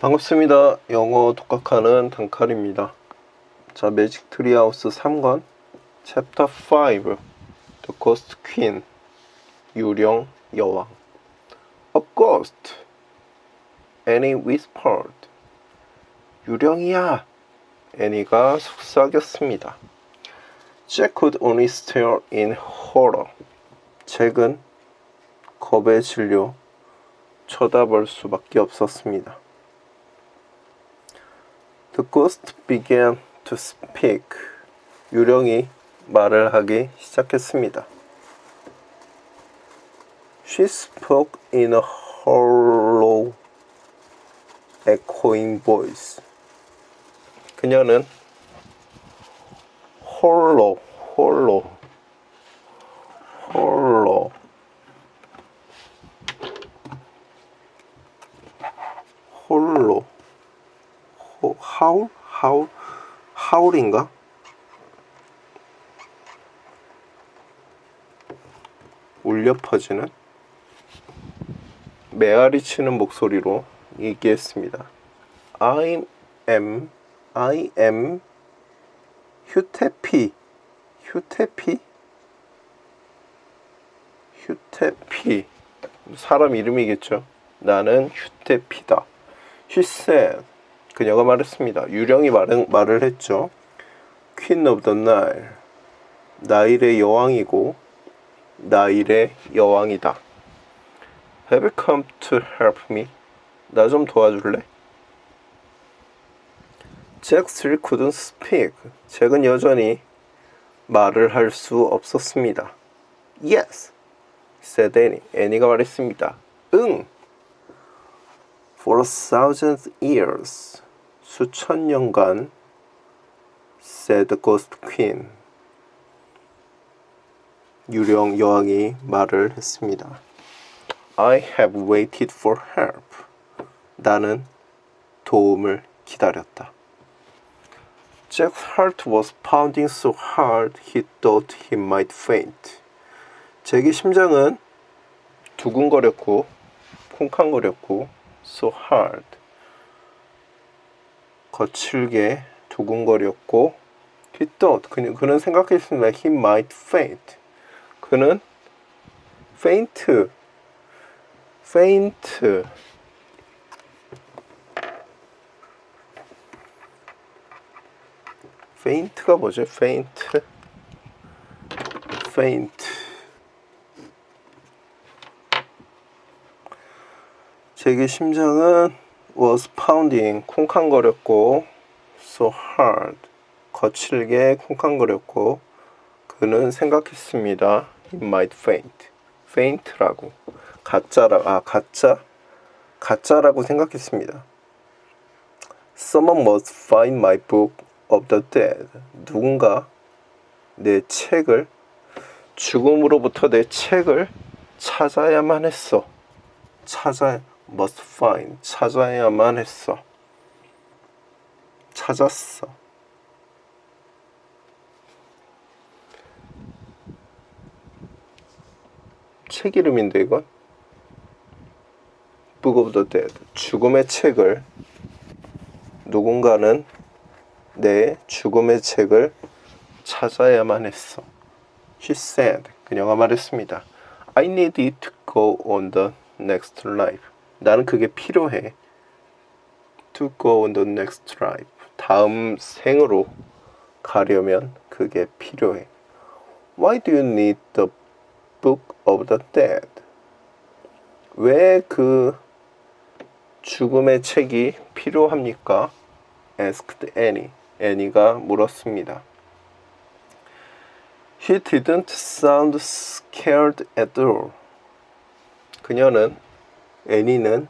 반갑습니다. 영어 독학하는 단칼입니다. 자, 매직 트리하우스 3권 챕터 5 The Ghost Queen 유령 여왕 A ghost Annie whispered 유령이야 애니가 속삭였습니다. Jack could only stare in horror 잭은 겁에 질려 쳐다볼 수밖에 없었습니다. The ghost began to speak. 유령이 말을 하기 시작했습니다. She spoke in a hollow, echoing voice. 그녀는 hollow, hollow, hollow. 호, 하울? 하울? 하울인가? 울려 퍼지는 메아리 치는 목소리로 얘기했습니다. I am, I am 휴테피, 휴테피, 휴테피. 사람 이름이겠죠. 나는 휴테피다. She said, 그녀가 말했습니다. 유령이 말은, 말을 했죠. Queen of the Nile. 나일의 여왕이고 나일의 여왕이다. Have you come to help me? 나 좀 도와줄래? Jack still couldn't speak. 잭은 여전히 말을 할 수 없었습니다. Yes, said Annie. 애니가 말했습니다. 응. For a thousand years, 수천 년간, the ghost queen. 유령 여왕이 말을 했습니다. I have waited for help. 나는 도움을 기다렸다. Jack's heart was pounding so hard he thought he might faint. 잭의 심장은 두근거렸고 쿵쾅거렸고 so hard 거칠게 두근거렸고 he thought 그는, 그는 생각했습니다. he might faint. 그는 faint faint faint가 뭐죠? faint faint 제게 심장은 was pounding 쿵쾅거렸고 so hard 거칠게 쿵쾅거렸고 그는 생각했습니다. He might faint. faint라고 가짜라 아 가짜 가짜라고 생각했습니다. Someone must find my book of the dead. 누군가 내 책을 죽음으로부터 내 책을 찾아야만 했어. 찾아 must find 찾아야만 했어. 찾았어. 책 이름인데 이건 Book of the Dead 죽음의 책을 누군가는 내 죽음의 책을 찾아야만 했어. She said 그녀가 말했습니다. I need it to go on the next life. 나는 그게 필요해. To go on the next life. 다음 생으로 가려면 그게 필요해. Why do you need the book of the dead? 왜 그 죽음의 책이 필요합니까? asked Annie. 애니가 물었습니다. He didn't sound scared at all. 그녀는 애니는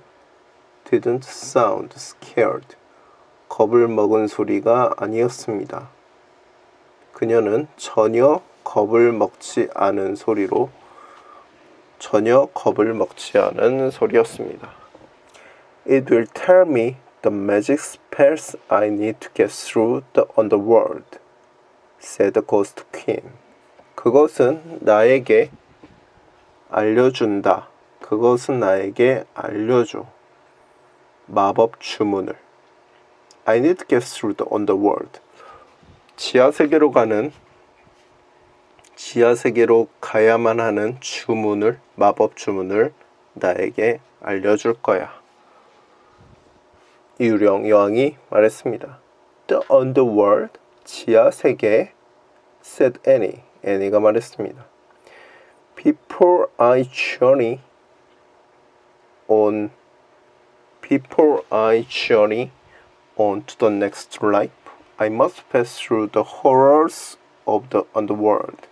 didn't sound scared. 겁을 먹은 소리가 아니었습니다. 그녀는 전혀 겁을 먹지 않은 소리로 전혀 겁을 먹지 않은 소리였습니다. It will tell me the magic spells I need to get through the underworld, said the ghost queen. 그것은 나에게 알려준다. 그것은 나에게 알려줘. 마법 주문을 I need to get through the underworld. 지하 세계로 가는 지하 세계로 가야만 하는 주문을 마법 주문을 나에게 알려줄 거야. 유령 여왕이 말했습니다. The underworld 지하 세계 said Annie. Annie가 말했습니다. Before I journey on before I journey on to the next life, I must pass through the horrors of the underworld.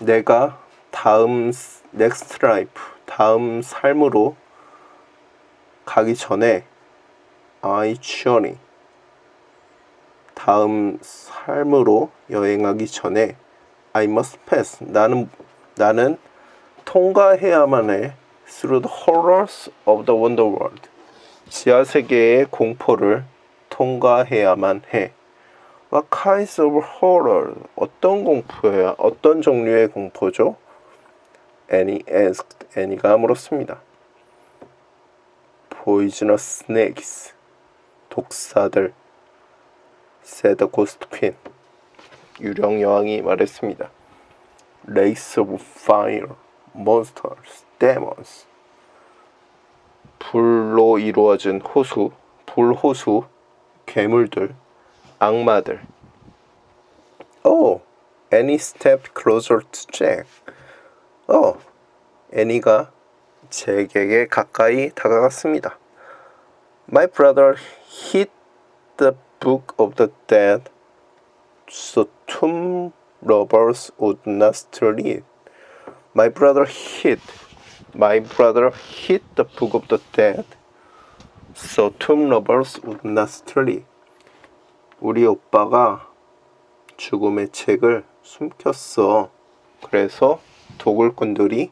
내가 다음 next life, 다음 삶으로 가기 전에 I journey 다음 삶으로 여행하기 전에 I must pass 나는 나는 통과해야만 해 through the horrors of the wonderworld 지하 세계의 공포를 통과해야만 해. What kinds of horror? 어떤 공포야? 어떤 종류의 공포죠? Annie asked. Annie가 물었습니다. Poisonous snakes. 독사들. said the ghost queen. 유령 여왕이 말했습니다. Lakes of fire, monsters, demons. 불로 이루어진 호수, 불호수, 괴물들, 악마들. Oh, Annie stepped closer to Jack. 어, 애니가 잭에게 가까이 다가갔습니다. My brother hid the book of the dead so tomb robbers would not steal it. My brother hid My brother hid the book of the dead, so tomb robbers would not steal it. 우리 오빠가 죽음의 책을 숨겼어. 그래서 도굴꾼들이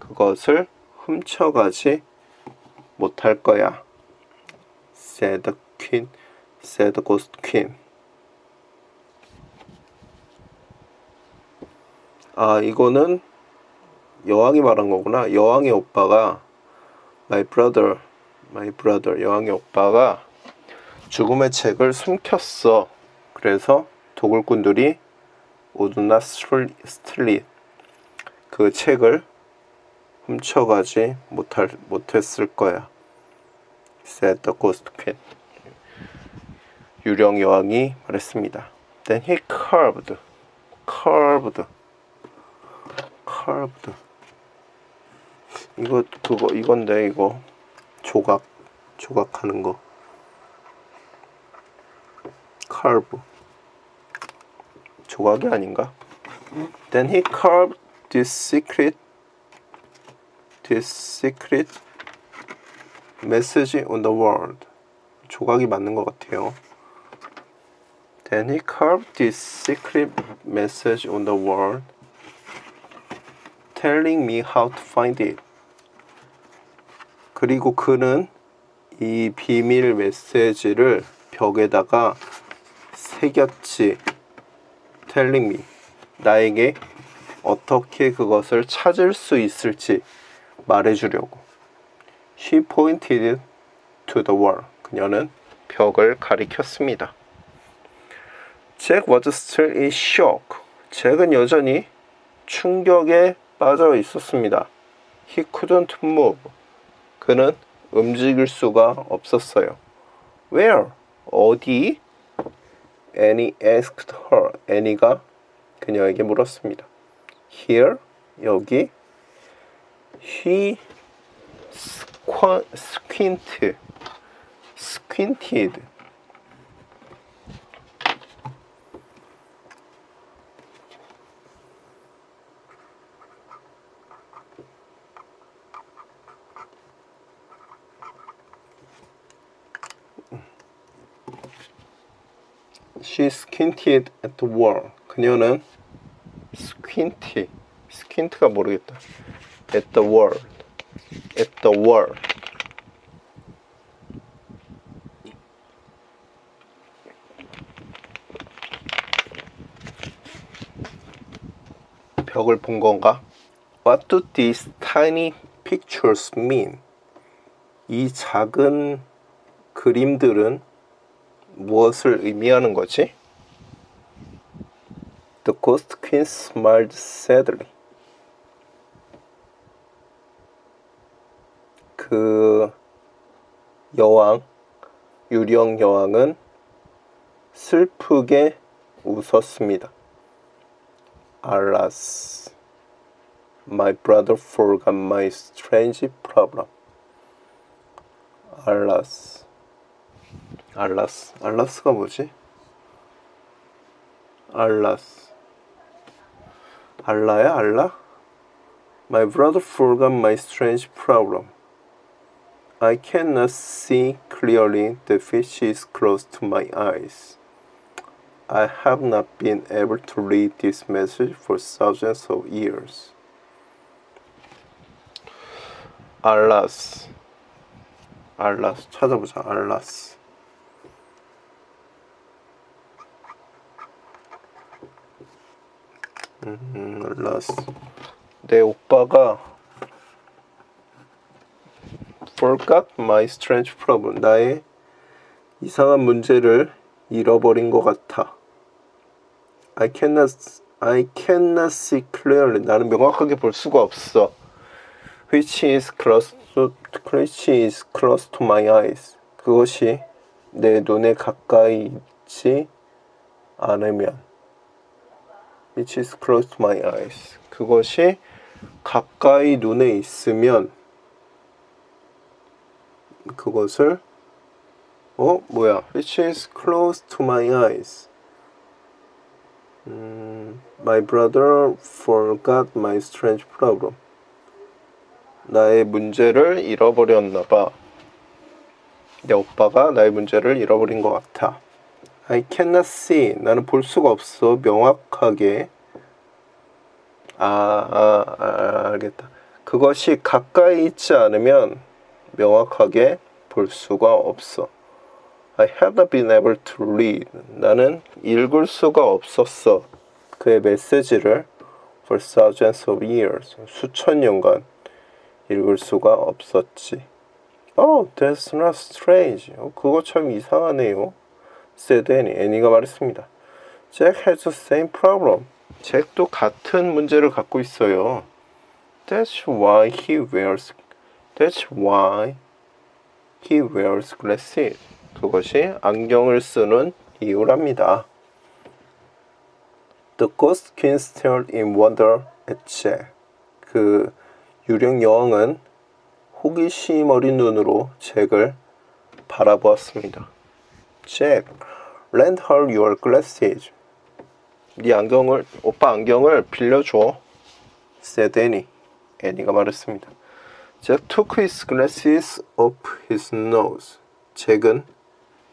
그것을 훔쳐가지 못할 거야. said the queen, said the ghost queen. 아, 이거는 여왕이 말한 거구나. 여왕의 오빠가 my brother, my brother, 여왕의 오빠가 죽음의 책을 숨겼어. 그래서 도굴꾼들이 우드나 스트릿 그 책을 훔쳐가지 못할 못했을 거야. said the ghost queen. 유령 여왕이 말했습니다. Then he curved, curved, curved. 이거 그거 이건데 이거 조각 조각하는 거 carve 조각이 아닌가? Then he carved this secret this secret message on the world 조각이 맞는 것 같아요. Then he carved this secret message on the wall, telling me how to find it. 그리고 그는 이 비밀 메시지를 벽에다가 새겼지. telling me. 나에게 어떻게 그것을 찾을 수 있을지 말해주려고. She pointed to the wall. 그녀는 벽을 가리켰습니다. 잭 was still in shock. 잭은 여전히 충격에 빠져 있었습니다. He couldn't move. 그는 움직일 수가 없었어요. Where? 어디? Annie asked her. 애니가 그녀에게 물었습니다. Here? 여기? He squ- squinted. squinted. She squinted at the wall. 그녀는 squinty, squint가 모르겠다. At the wall, at the wall. 벽을 본 건가? What do these tiny pictures mean? 이 작은 그림들은 무엇을 의미하는 거지? The ghost queen smiled sadly. 그 여왕, 유령 여왕은 슬프게 웃었습니다. Alas, my brother forgot my strange problem. Alas, 알라스, 알라스가 뭐지? 알라스, 알라야 알라? My brother forgot my strange problem. I cannot see clearly. The fish is close to my eyes. I have not been able to read this message for thousands of years. 알라스. 알라스 찾아보자. 알라스. 음, 알라스. 내 오빠가 forgot my strange problem. 나의 이상한 문제를 잃어버린 것 같아. I cannot, I cannot see clearly. 나는 명확하게 볼 수가 없어. Which is close to, which is close to my eyes. 그것이 내 눈에 가까이 있지 않으면. Which is close to my eyes. 그것이 가까이 눈에 있으면 그것을 어 뭐야? Which is close to my eyes. 음, my brother forgot my strange problem. 나의 문제를 잃어버렸나 봐. 내 오빠가 나의 문제를 잃어버린 것 같아. I cannot see. 나는 볼 수가 없어. 명확하게. 아, 아, 아 알겠다. 그것이 가까이 있지 않으면 명확하게 볼 수가 없어. I have not been able to read. 나는 읽을 수가 없었어. 그의 메시지를 for thousands of years. 수천 년간 읽을 수가 없었지. Oh, that's not strange. 어, 그거 참 이상하네요. Said Annie. 애니가 말했습니다. Jack has the same problem. 잭도 같은 문제를 갖고 있어요. That's why he wears. That's why he wears glasses. 그것이 안경을 쓰는 이유랍니다. The ghost queen stared in wonder at Jack. 그 유령 여왕은 호기심 어린 눈으로 잭을 바라보았습니다. Jack, lend her your glasses. 네 안경을 오빠 안경을 빌려줘. said Annie. 애니가 말했습니다. Jack took his glasses off his nose. 잭은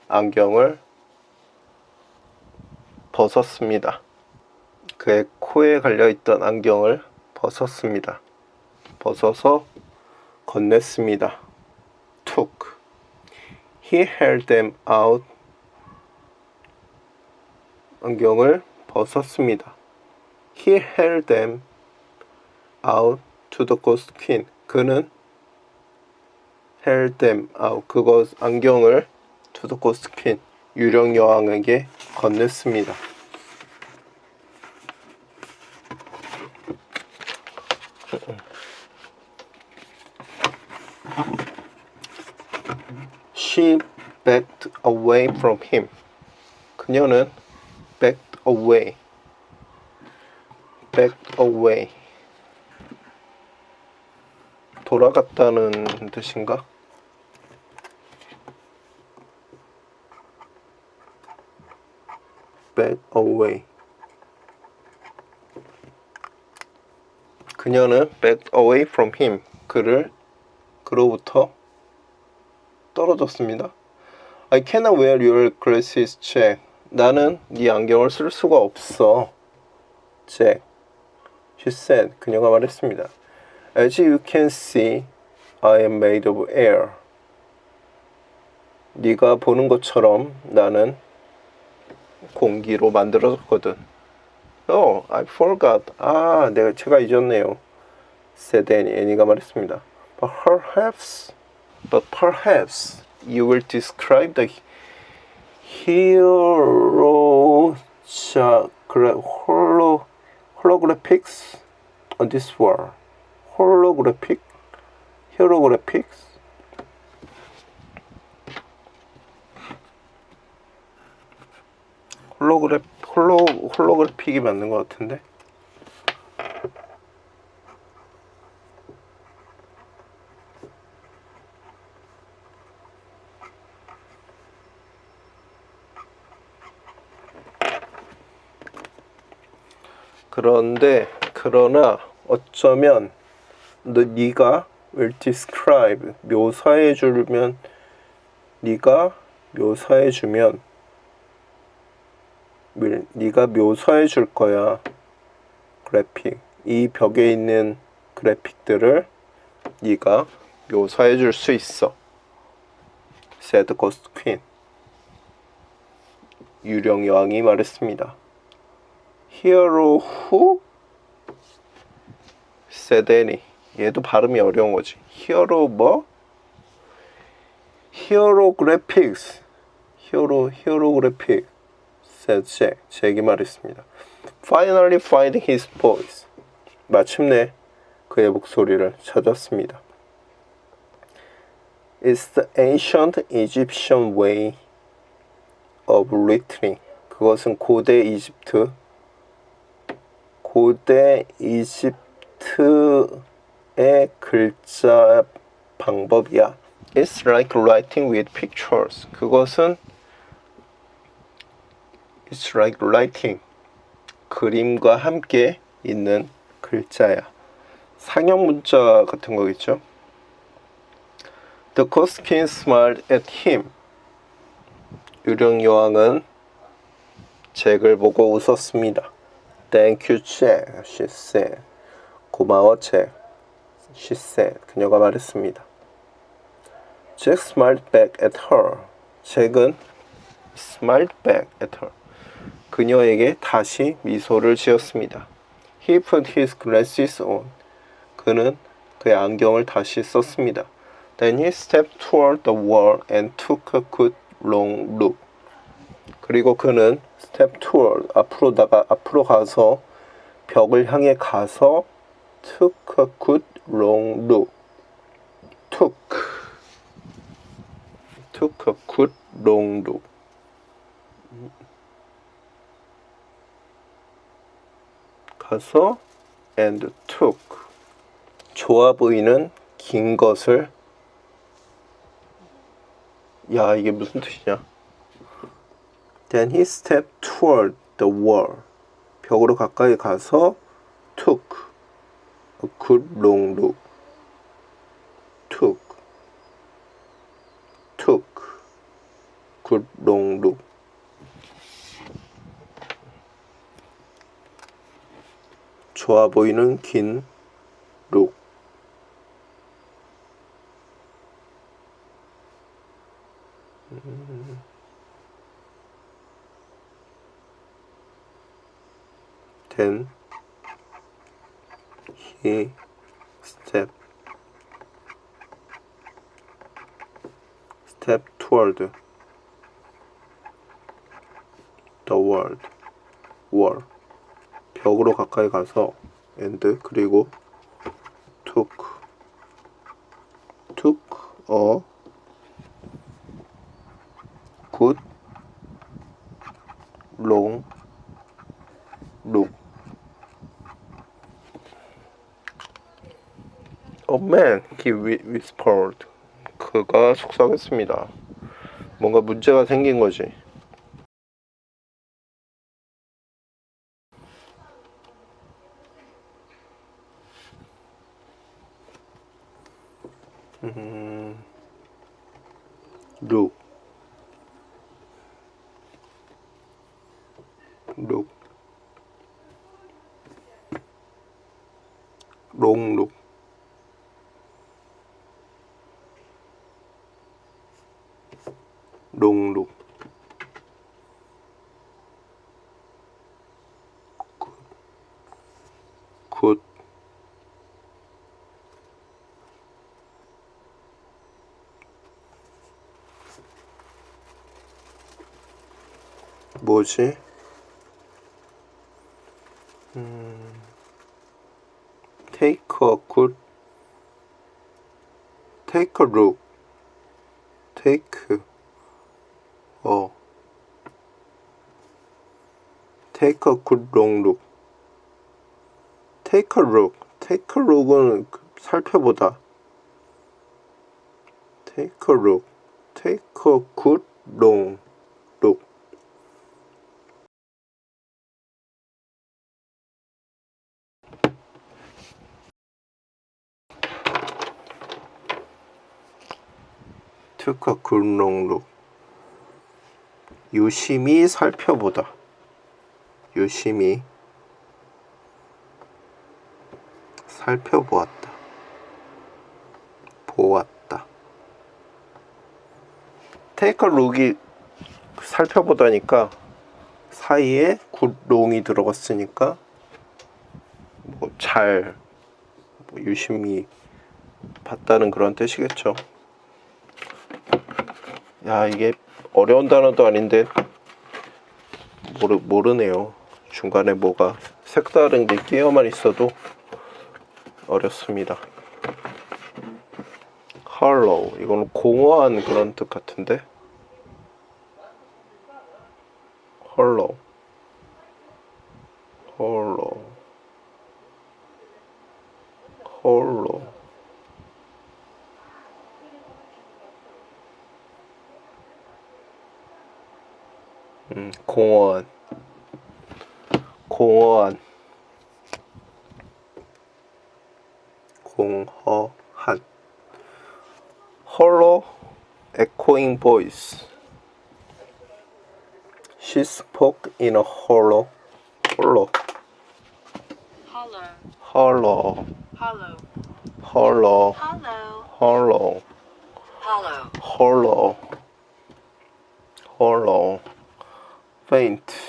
안경을 벗었습니다. 그의 코에 갈려있던 안경을 벗었습니다. 벗어서 건넸습니다. took. He held them out. 안경을 벗었습니다. He held them out to the ghost queen. 그는 held them out. 그것 안경을 to the ghost queen. 유령 여왕에게 건넸습니다. She backed away from him. 그녀는 backed away. backed away. 돌아갔다는 뜻인가? back away. 그녀는 backed away from him. 그를 그로부터 떨어졌습니다. I cannot wear your glasses, Jack. 나는 네 안경을 쓸 수가 없어. Jack. She said. 그녀가 말했습니다. As you can see, I am made of air. 네가 보는 것처럼 나는 공기로 만들어졌거든. Oh, I forgot. 아, 내가 제가 잊었네요. said Annie. 애니가 말했습니다. But perhaps, but perhaps you will describe the hero holo holographics on this wall. Holographic, holographics. 홀로그래 홀로 홀로그래픽이 맞는 것 같은데. 그런데 그러나 어쩌면 너 네가 will describe 묘사해 주면 네가 묘사해 주면 밀- 네가 묘사해 줄 거야. 그래픽. 이 벽에 있는 그래픽들을 네가 묘사해 줄 수 있어. said Ghost Queen. 유령 여왕이 말했습니다 Who? said Annie 얘도 발음이 어려운 거지 Hero 뭐? Hieroglyphics Hero, Hieroglyphic said Jack. 잭이 말했습니다. Finally finding his voice. 마침내 그의 목소리를 찾았습니다. It's the ancient Egyptian way of writing. 그것은 고대 이집트 고대 이집트의 글자 방법이야. It's like writing with pictures. 그것은 It's like writing. 그림과 함께 있는 글자야. 상형 문자 같은 거겠죠? The ghost king smiled at him. 유령 여왕은 잭을 보고 웃었습니다. Jack, she said. 고마워, 잭. She said. 그녀가 말했습니다. Jack smiled back at her. 잭은 smiled back at her. 그녀에게 다시 미소를 지었습니다. He put his glasses on. 그는 그의 안경을 다시 썼습니다. Then he stepped toward the wall and took a good long look. 그리고 그는 step toward 앞으로다가 앞으로 가서 벽을 향해 가서 took a good long look. took took a good long look. 가서 and took 좋아 보이는 긴 것을 야 이게 무슨 뜻이냐 Then he stepped toward the wall 벽으로 가까이 가서 took a good long look took took good long look 좋아 보이는 긴 룩. 음. Then he step step toward the world wall 벽으로 가까이 가서 and 그리고 took took a good long look Oh man, he whi- whispered. 그가 속삭였습니다. 뭔가 문제가 생긴 거지. 곧 뭐지? 음, take a good take a look take 어 take a good long look take a look, take a look은 그 살펴보다. take a look, take a good long look. took a good long look. 유심히 살펴보다. 유심히 살펴보았다. 보았다. 테이크 룩이 살펴보다니까 사이에 굿롱이 들어갔으니까 뭐잘 뭐 유심히 봤다는 그런 뜻이겠죠. 야 이게 어려운 단어도 아닌데 모르 모르네요. 중간에 뭐가 색다른 게 끼어만 있어도 어렵습니다. hollow 이거는 공허한 그런 뜻 같은데 hollow hollow hollow 음, 공허한 공허 한 공허한 hollow echoing voice she spoke in a hollow hollow hollow, hollow hollow, hollow hollow, hollow hollow, hollow hollow faint faint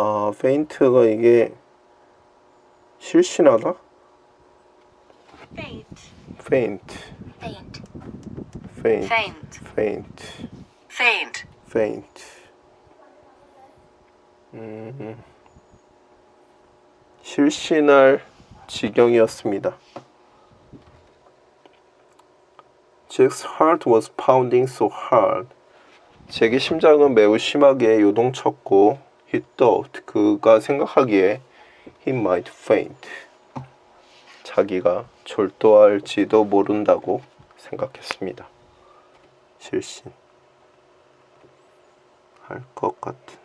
아 faint가 이게 실신하다 faint, faint faint, faint. 음, 실신할 지경이었습니다. Jack's heart was pounding so hard. 잭의 심장은 매우 심하게 요동쳤고 he thought 그가 생각하기에 he might faint. 자기가 졸도할지도 모른다고 생각했습니다. 실신. 할 것 같은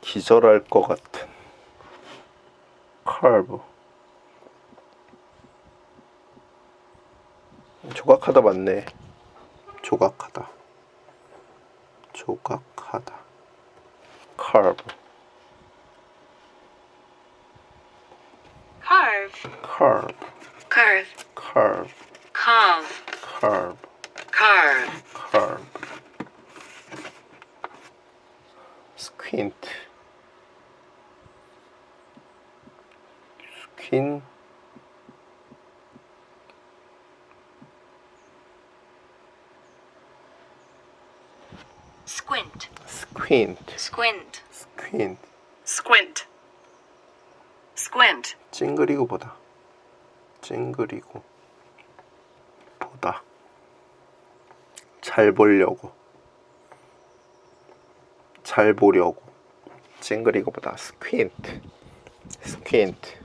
기절할 것 같은 curve 조각하다 맞네 조각하다 조각하다 curve carve, curve curve, curve carve, curve carve, curve squint squint squint, squint squint, squint squint, squint, 찡그리고 보다 찡그리고 보다 잘 보려고 잘 보려고 찡그리고 보다 squint squint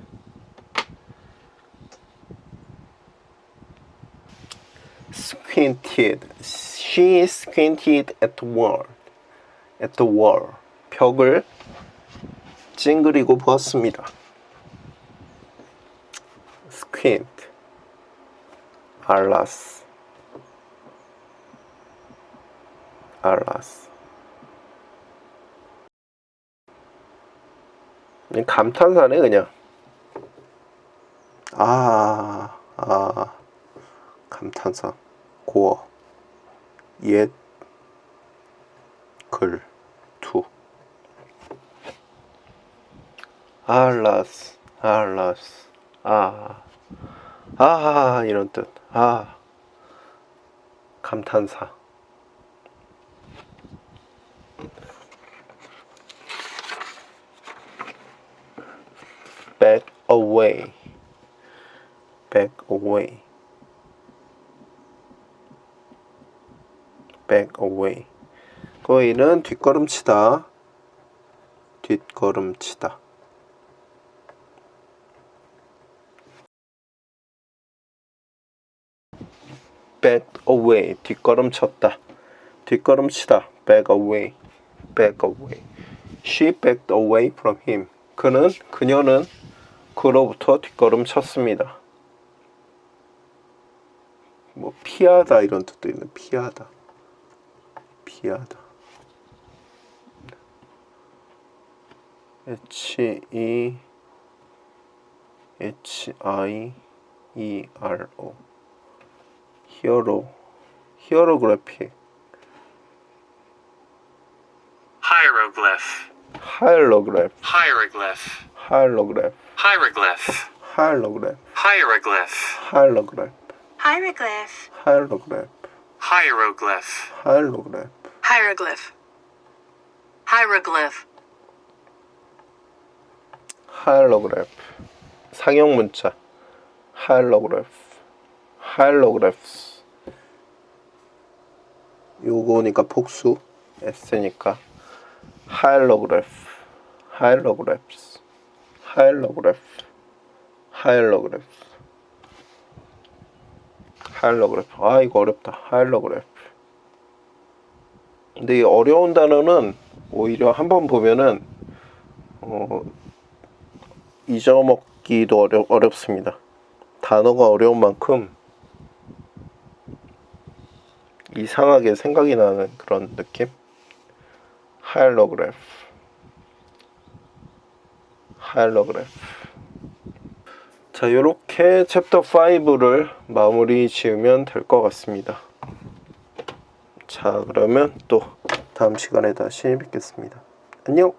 squinted she squinted at the wall at the wall 벽을 찡그리고 보았습니다. squint 알라스 알라스. 감탄사네 그냥. 아, 아 감탄사. 고어. 옛 글, 투 알라스 알라스 아 아, 이런 뜻. 아. 감탄사. back away. back away. back away. 거의는 뒷걸음치다. 뒷걸음치다. Back away 뒷걸음쳤다 뒷걸음치다 back away back away she backed away from him 그는 그녀는 그로부터 뒷걸음쳤습니다 뭐 피하다 이런 뜻도 있는 피하다 피하다 H E H I E R O 히어로 히어로그래픽 Hieroglyph. 하일로그래프 Hieroglyph. 하일로그래프 Hieroglyph. 하일로그래프 Hieroglyph. 하일로그래프 Hieroglyph. 하일로그래프 Hieroglyph. 하일로그래프 Hieroglyph. Hieroglyph. 하일로그래프 상형 문자 하일로그래프 하일로그래프스 요거니까 복수 S니까 하일로그래프 하일로그래프스 하일로그래프 하일로그래프 하일로그래프 아 이거 어렵다. 하일로그래프 근데 이 어려운 단어는 오히려 한번 보면은 어, 잊어먹기도 어려, 어렵습니다. 단어가 어려운 만큼 이상하게 생각이 나는 그런 느낌? 하일로그래프 하일로그래프 자 요렇게 챕터 5를 마무리 지으면 될 것 같습니다. 자 그러면 또 다음 시간에 다시 뵙겠습니다. 안녕